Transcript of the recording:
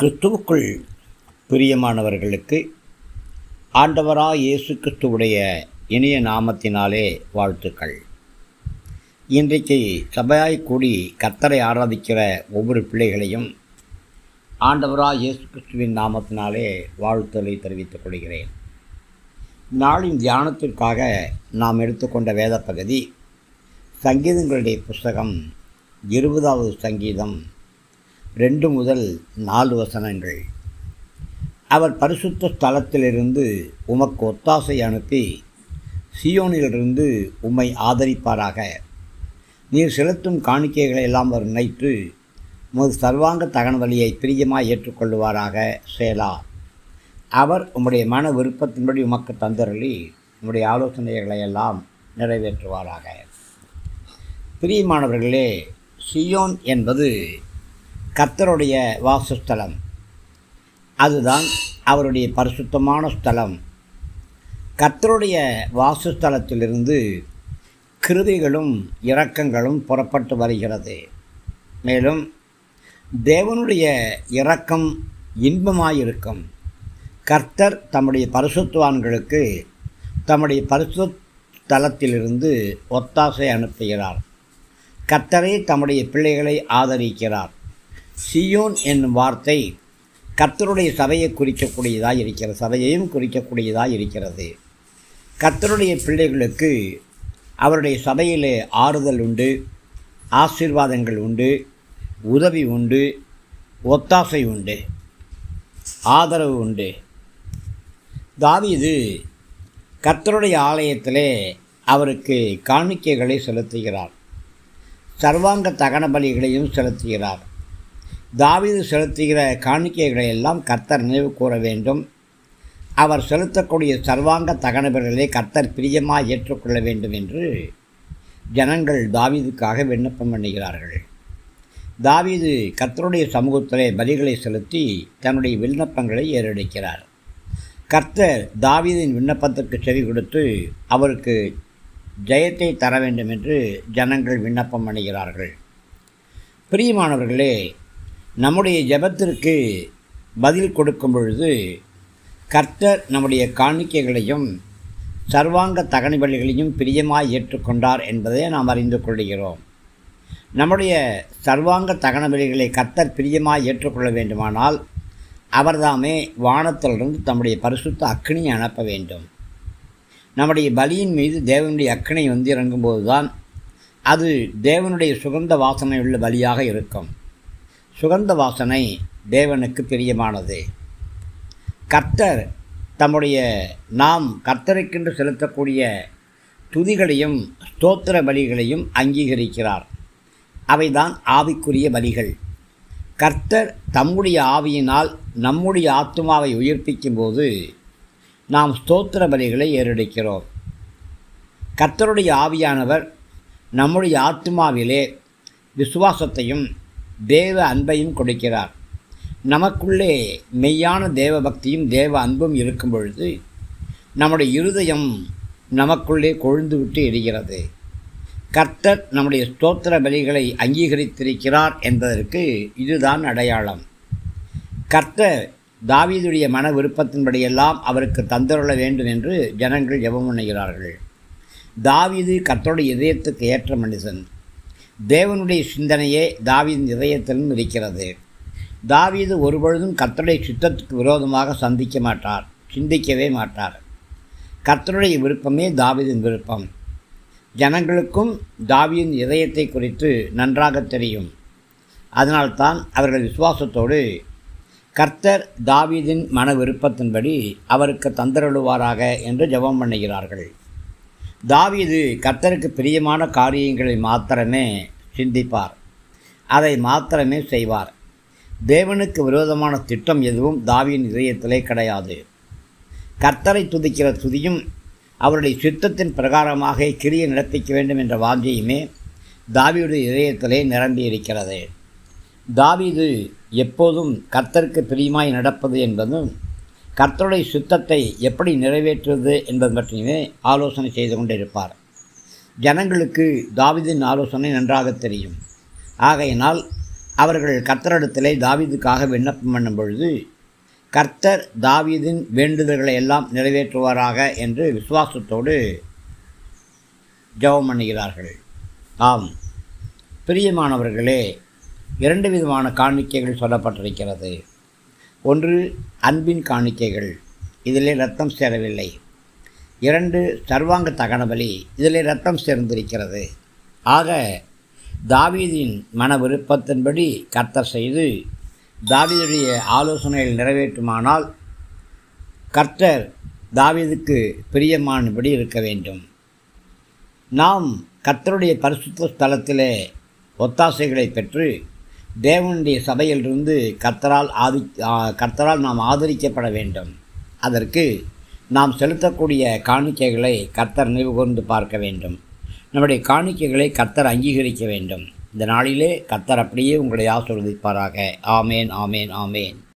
கிறிஸ்துவுக்குள் பிரியமானவர்களுக்கு ஆண்டவராக இயேசு கிறிஸ்துவுடைய இனிய நாமத்தினாலே வாழ்த்துக்கள். இன்றைக்கு சபையாய் கூடி கர்த்தரை ஆராதிக்கிற ஒவ்வொரு பிள்ளைகளையும் ஆண்டவராக இயேசு கிறிஸ்துவின் நாமத்தினாலே வாழ்த்துதலை தெரிவித்துக் கொள்கிறேன். நாளின் தியானத்திற்காக நாம் எடுத்துக்கொண்ட வேத பகுதி சங்கீதங்களுடைய புஸ்தகம் இருபதாவது சங்கீதம் ரெண்டு முதல் நாலு வசனங்கள். அவர் பரிசுத்த ஸ்தலத்திலிருந்து உமக்கு ஒத்தாசை அனுப்பி சியோனிலிருந்து உம்மை ஆதரிப்பாராக. நீர் செலுத்தும் காணிக்கைகளை எல்லாம் அவர் நினைத்து உமது சர்வாங்க தகன வழியை பிரியமாக ஏற்றுக்கொள்வாராக சேலா. அவர் உம்முடைய மன விருப்பத்தின்படி உமக்கு தந்தருளி உம்முடைய ஆலோசனைகளை எல்லாம் நிறைவேற்றுவாராக. பிரியமானவர்களே சியோன் என்பது கர்த்தருடைய வாசஸ்தலம். அதுதான் அவருடைய பரிசுத்தமான ஸ்தலம். கர்த்தருடைய வாசஸ்தலத்திலிருந்து கிருதிகளும் இரக்கங்களும் புறப்பட்டு வருகிறது. மேலும் தேவனுடைய இரக்கம் இன்பமாயிருக்கும். கர்த்தர் தம்முடைய பரிசுத்துவான்களுக்கு தம்முடைய பரிசுத்தலத்திலிருந்து ஒத்தாசை அனுப்புகிறார். கர்த்தரே தம்முடைய பிள்ளைகளை ஆதரிக்கிறார். சியோன் என்னும் வார்த்தை கர்த்தருடைய சபையை குறிக்கக்கூடியதாக இருக்கிறது சபையையும் குறிக்கக்கூடியதாக இருக்கிறது. கர்த்தருடைய பிள்ளைகளுக்கு அவருடைய சபையிலே ஆறுதல் உண்டு ஆசீர்வாதங்கள் உண்டு உதவி உண்டு ஒத்தாசை உண்டு ஆதரவு உண்டு. தாவீது கர்த்தருடைய ஆலயத்திலே அவருக்கு காணிக்கைகளை செலுத்துகிறார். சர்வாங்க தகன பலிகளையும் செலுத்துகிறார். தாவீது செலுத்துகிற காணிக்கைகளை எல்லாம் கர்த்தர் நினைவு கூற வேண்டும். அவர் செலுத்தக்கூடிய சர்வாங்க தகனவர்களை கர்த்தர் பிரியமாக ஏற்றுக்கொள்ள வேண்டும் என்று ஜனங்கள் தாவீதுக்காக விண்ணப்பம் பண்ணுகிறார்கள். தாவீது கர்த்தருடைய சமூகத்திலே பலிகளை செலுத்தி தன்னுடைய விண்ணப்பங்களை ஏறெடுக்கிறார். கர்த்தர் தாவீதின் விண்ணப்பத்திற்கு செவி கொடுத்து அவருக்கு ஜெயத்தை தர வேண்டும் என்று ஜனங்கள் விண்ணப்பம் பண்ணுகிறார்கள். பிரியமானவர்களே நம்முடைய ஜெபத்திற்கு பதில் கொடுக்கும் பொழுது கர்த்தர் நம்முடைய காணிக்கைகளையும் சர்வாங்க தகனிபலிகளையும் பிரியமாய் ஏற்றுக்கொண்டார் என்பதை நாம் அறிந்து கொள்கிறோம். நம்முடைய சர்வாங்க தகன பலிகளை கர்த்தர் பிரியமாய் ஏற்றுக்கொள்ள வேண்டுமானால் அவர்தாமே வானத்திலிருந்து தம்முடைய பரிசுத்த அக்னியை அனுப்ப வேண்டும். நம்முடைய பலியின் மீது தேவனுடைய அக்னி வந்து இறங்கும்போது தான் அது தேவனுடைய சுகந்த வாசனை உள்ள பலியாக இருக்கும். சுகந்த வாசனை தேவனுக்கு பிரியமானது. கர்த்தர் தம்முடைய நாம் கர்த்தருக்கென்று செலுத்தக்கூடிய துதிகளையும் ஸ்தோத்திர பலிகளையும் அங்கீகரிக்கிறார். அவைதான் ஆவிக்குரிய பலிகள். கர்த்தர் தம்முடைய ஆவியினால் நம்முடைய ஆத்மாவை உயிர்ப்பிக்கும் போது நாம் ஸ்தோத்திர பலிகளை ஏறெடுக்கிறோம். கர்த்தருடைய ஆவியானவர் நம்முடைய ஆத்மாவிலே விசுவாசத்தையும் தேவ அன்பையும் கொடுக்கிறார். நமக்குள்ளே மெய்யான தேவ பக்தியும் தேவ அன்பும் இருக்கும் பொழுது நம்முடைய இருதயம் நமக்குள்ளே கொழுந்து விட்டு எரிகிறது. கர்த்தர் நம்முடைய ஸ்தோத்திர பலிகளை அங்கீகரித்திருக்கிறார் என்பதற்கு இதுதான் அடையாளம். கர்த்தர் தாவீதுடைய மன விருப்பத்தின்படியெல்லாம் அவருக்கு தந்தருள வேண்டும் என்று ஜனங்கள் ஜெபம் பண்ணுகிறார்கள். தாவீது கர்த்தருடைய இதயத்துக்கு ஏற்ற மனிதன் தேவனுடைய சிந்தனையே தாவீதின் இதயத்திலும் இருக்கிறது. தாவீது ஒருபொழுதும் கர்த்தருடைய சித்தத்துக்கு விரோதமாக சந்திக்க மாட்டார் சிந்திக்கவே மாட்டார். கர்த்தருடைய விருப்பமே தாவிதின் விருப்பம். ஜனங்களுக்கும் தாவியின் இதயத்தை குறித்து நன்றாக தெரியும். அதனால்தான் அவர்கள் விசுவாசத்தோடு கர்த்தர் தாவீதின் மன விருப்பத்தின்படி அவருக்கு தந்தருளுவாராக என்று ஜெபம் பண்ணுகிறார்கள். தாவீது கர்த்தருக்கு பிரியமான காரியங்களை மாத்திரமே சிந்திப்பார். அதை மாத்திரமே செய்வார். தேவனுக்கு விரோதமான திட்டம் எதுவும் தாவியின் இதயத்திலே கிடையாது. கர்த்தரை துதிக்கிற துதியும் அவருடைய சித்தத்தின் பிரகாரமாக கிரியை நடத்திக்க வேண்டும் என்ற வாஞ்சையுமே தாவியுடைய இதயத்திலே நிரம்பி இருக்கிறது. தாவிது எப்போதும் கர்த்தருக்கு பிரியமாய் நடப்பது என்பதும் கர்த்தருடைய சுத்தத்தை எப்படி நிறைவேற்றுவது என்பது பற்றியுமே ஆலோசனை செய்து கொண்டிருப்பார். ஜனங்களுக்கு தாவீதின் ஆலோசனை நன்றாக தெரியும். ஆகையினால் அவர்கள் கர்த்தரிடத்திலே தாவீதுக்காக விண்ணப்பம் பண்ணும் பொழுது கர்த்தர் தாவீதின் வேண்டுதல்களை எல்லாம் நிறைவேற்றுவாராக என்று விசுவாசத்தோடு ஜெபம் பண்ணுகிறார்கள். ஆம். பிரியமானவர்களே இரண்டு விதமான காணிக்கைகள் சொல்லப்பட்டிருக்கிறது. ஒன்று அன்பின் காணிக்கைகள். இதிலே ரத்தம் சேரவில்லை. இரண்டு சர்வாங்க தகனபலி. இதிலே ரத்தம் சேர்ந்திருக்கிறது. ஆக தாவீதின் மன விருப்பத்தின்படி கர்த்தர் செய்து தாவீதுடைய ஆலோசனைகள் நிறைவேற்றுமானால் கர்த்தர் தாவீதுக்கு பிரியமானபடி இருக்க வேண்டும். நாம் கர்த்தருடைய பரிசுத்த ஸ்தலத்திலே ஒத்தாசைகளை பெற்று தேவனுடைய சபையிலிருந்து கர்த்தரால் ஆதி கர்த்தரால் நாம் ஆதரிக்கப்பட வேண்டும். அதற்கு நாம் செலுத்தக்கூடிய காணிக்கைகளை கர்த்தர் நினைவு கூர்ந்து பார்க்க வேண்டும். நம்முடைய காணிக்கைகளை கர்த்தர் அங்கீகரிக்க வேண்டும். இந்த நாளிலே கர்த்தர் அப்படியே உங்களை ஆசிர்வதிப்பாராக. ஆமேன் ஆமேன் ஆமேன்.